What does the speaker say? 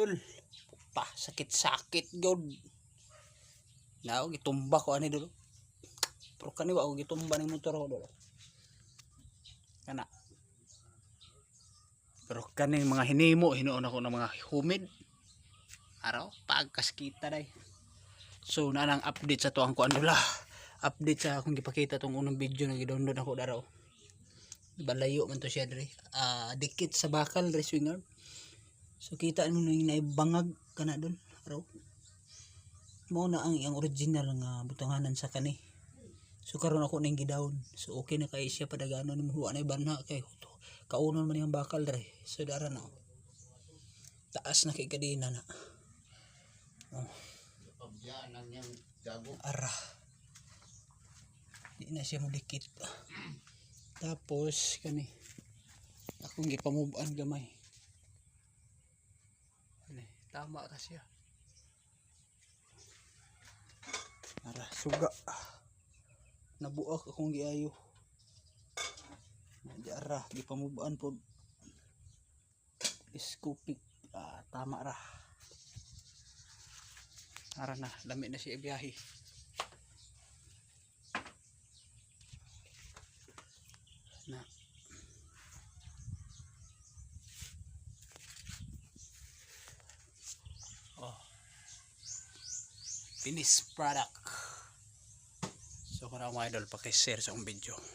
idol. Pa, sakit-sakit god. Na ako gitumba ko ani dolo. Pero kani wa gitumba ning motor ko dolo. Kana. Pero kani mga hinimo hinuon ako ng mga humid. Araw pagkaskita day. So na nang update sa tuang kuan dula. Update sa akong gipakita tong unang video nga gi-download ako daraw. Balayo man to siya dre. Ah, dikit sa bakal dre swing arm. So kita mo nang naibangag kana doon. Araw. Mo na ang iyang original nga butanganan sa kani. So karon ako ning gidown. So okay na kay siya padagano ni mo na banha kay kaunon man yung bakal dre. So dara na. Taas na kay kadina na. Gago. Ara. Di na siya mudikit. Tapos kani akong gipamuban gamay. Tama ra siya. Ara, suga. Nabuak akong giayo. Di ara, gipamuban po. Iskupik. Ah, tama ra. Ara na, lami na siya biyahe. Na. Finished product. So kung mga idol, pakishare sa akong video.